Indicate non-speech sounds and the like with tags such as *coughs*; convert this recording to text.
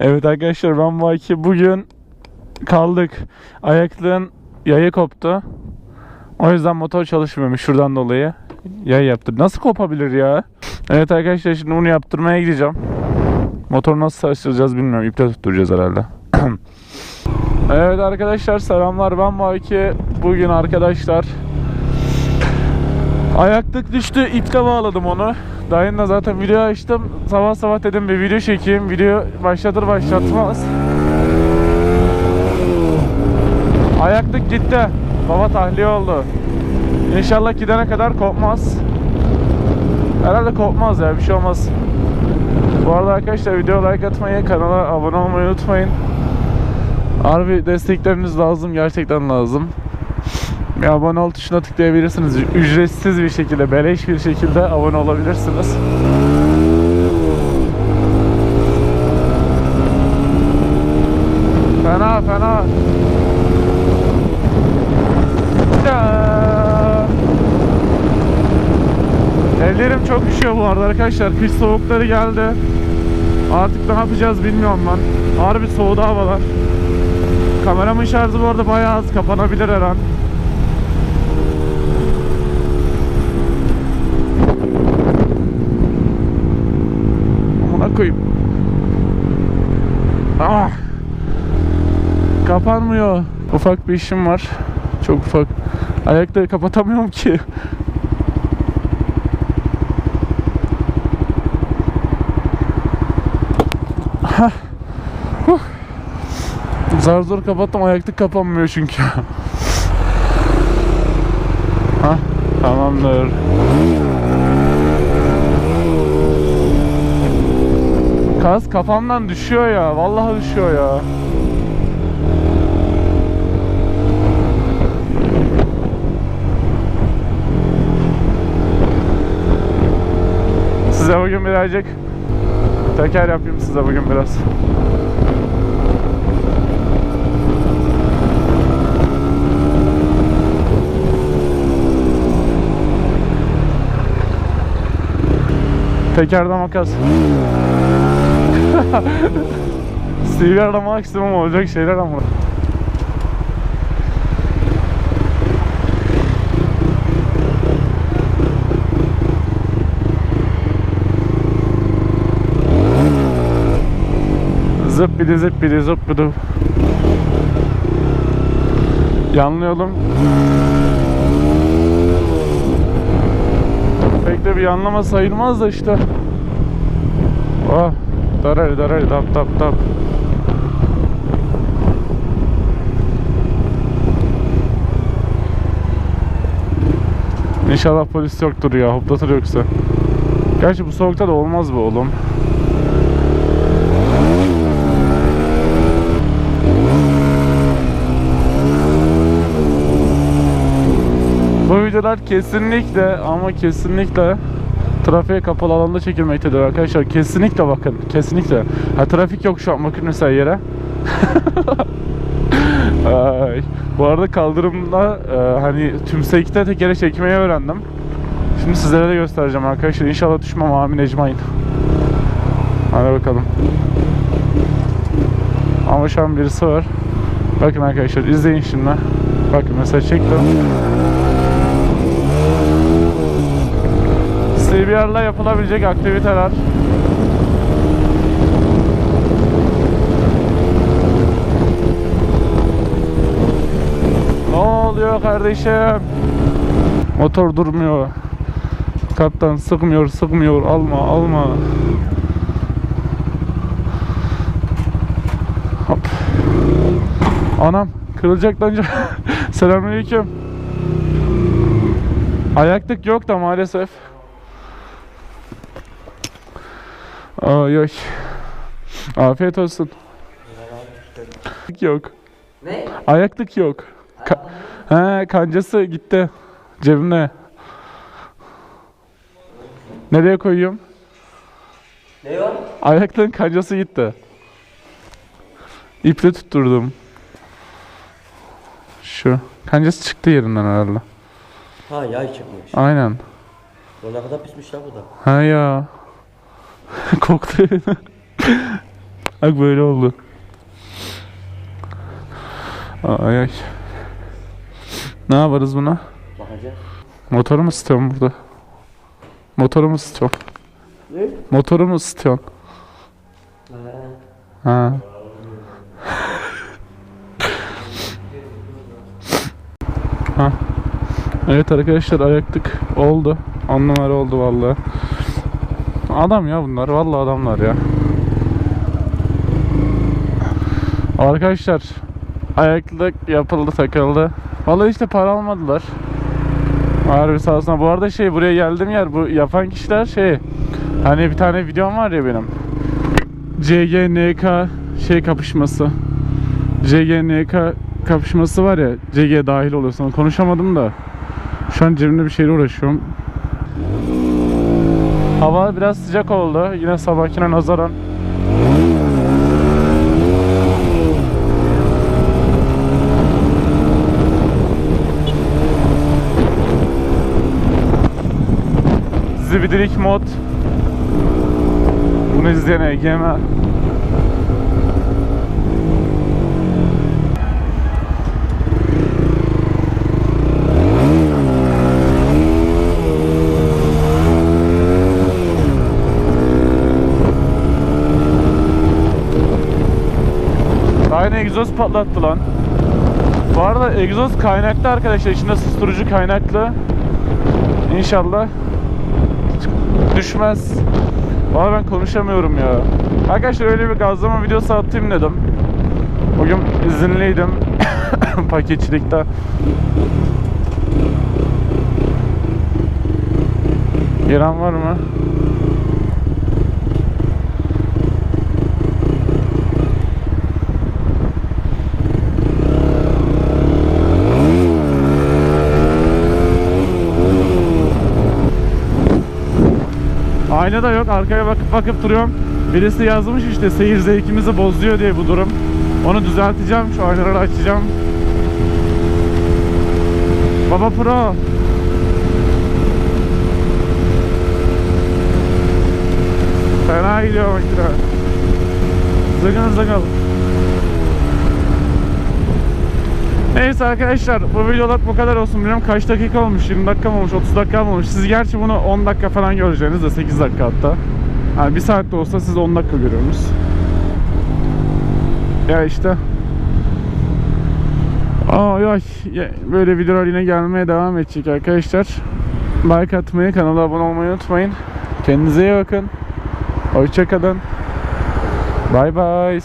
evet arkadaşlar ben Vaki bugün kaldık. Ayaklığın yayı koptu. O yüzden motor çalışmıyormuş şuradan dolayı. Yay yaptı. Nasıl kopabilir ya? Evet arkadaşlar şimdi bunu yaptırmaya gideceğim. Motoru nasıl çalıştıracağız bilmiyorum. İple tutturacağız herhalde. *clears throat* evet arkadaşlar selamlar ben Vaki. Bugün arkadaşlar Ayaklık düştü, iple bağladım onu. Dayın da zaten video açtım. Sabah sabah dedim bir video çekeyim. Video başlatır başlatmaz. Ayaklık gitti. Baba tahliye oldu. İnşallah gidene kadar kopmaz. Herhalde kopmaz ya bir şey olmaz. Bu arada arkadaşlar video like atmayı, kanala abone olmayı unutmayın. Harbi destekleriniz lazım, gerçekten lazım. Bir abone ol tuşuna tıklayabilirsiniz. Ücretsiz bir şekilde, beleş bir şekilde abone olabilirsiniz. Fena fena. Ellerim çok üşüyor bu arada arkadaşlar. Kış soğukları geldi. Artık ne yapacağız bilmiyorum ben. Harbi soğudu havalar. Kameramın şarjı bu arada bayağı az. Kapanabilir her an. Kapanmıyor. Ufak bir işim var. Çok ufak. Ayakta kapatamıyorum ki. Hah. Zar zor kapattım ayakta kapanmıyor çünkü. *laughs* ha tamamdır. Kaz kafamdan düşüyor ya. Vallahi düşüyor ya. Size bugün birazcık teker yapayım size bugün biraz. Tekerde makas. *laughs* CVR'da maksimum olacak şeyler ama. Zıp bidi zıp bidi zıp bidi. Yanlıyordum. Pek de bir yanlama sayılmaz da işte. Oh, darari darari tap tap tap. İnşallah polis yoktur ya, hoplatır yoksa. Gerçi bu soğukta da olmaz bu oğlum. Bu videolar kesinlikle ama kesinlikle trafiğe kapalı alanda çekilmektedir arkadaşlar. Kesinlikle bakın. Kesinlikle. Ha trafik yok şu an bakın mesela yere. *laughs* Ay. Bu arada kaldırımda e, hani tümsekte tekere çekmeyi öğrendim. Şimdi sizlere de göstereceğim arkadaşlar. İnşallah düşmem amin ecmain. Hadi bakalım. Ama şu an birisi var. Bakın arkadaşlar izleyin şimdi. Bakın mesela çektim. CBR'la yapılabilecek aktiviteler. Ne oluyor kardeşim? Motor durmuyor. Kaptan sıkmıyor, sıkmıyor. Alma, alma. Hop. Anam kırılacak lan. *laughs* Selamünaleyküm. Ayaklık yok da maalesef. Ay ay. Afiyet olsun. Yok. Ne? Ayaklık yok. Ka- He kancası gitti. Cebimde. Nereye koyuyorum? Ne var? Ayaklığın kancası gitti. İple tutturdum. Şu. Kancası çıktı yerinden herhalde. Ha yay çıkmış. Aynen. O ne kadar pismiş lan bu da. Ha ya. *laughs* Koktu. Bak böyle oldu. Ay ay. Ne yaparız buna? Bakacağız. Motoru mu ısıtıyorum burada? Motoru mu ısıtıyorum? Ne? Motoru mu ısıtıyorsun? Ha. Ha. ha. Evet arkadaşlar ayaktık. Oldu. 10 numara oldu vallahi. Adam ya bunlar. Vallahi adamlar ya. Arkadaşlar ayaklık yapıldı takıldı. Vallahi işte para almadılar. Harbi sağ. Bu arada şey buraya geldiğim yer bu yapan kişiler şey hani bir tane videom var ya benim. CGNK şey kapışması. CGNK kapışması var ya. CG dahil oluyorsun. Konuşamadım da. Şu an cebimde bir şeyle uğraşıyorum. Hava biraz sıcak oldu. Yine sabahkine nazaran. Zibidilik mod. Bunu izleyen Egemen. Yine egzoz patlattı lan. Bu arada egzoz kaynaklı arkadaşlar. İçinde susturucu kaynaklı. İnşallah düşmez. Valla ben konuşamıyorum ya. Arkadaşlar öyle bir gazlama videosu atayım dedim. Bugün izinliydim. *coughs* Paketçilikte. Gelen var mı? Ayna da yok. Arkaya bakıp bakıp duruyorum. Birisi yazmış işte seyir zevkimizi bozuyor diye bu durum. Onu düzelteceğim. Şu aynaları açacağım. Baba Pro. Fena gidiyor makine. Zıgın zıgın. Neyse arkadaşlar bu videoluk bu kadar olsun. Bilmiyorum kaç dakika olmuş? 20 dakika olmuş? 30 dakika olmuş? Siz gerçi bunu 10 dakika falan göreceğiniz de 8 dakika hatta. Yani bir saat de olsa siz 10 dakika görüyorsunuz. Ya işte. Ay ay böyle videolar yine gelmeye devam edecek arkadaşlar. Like atmayı, kanala abone olmayı unutmayın. Kendinize iyi bakın. Hoşçakalın. Bye bye.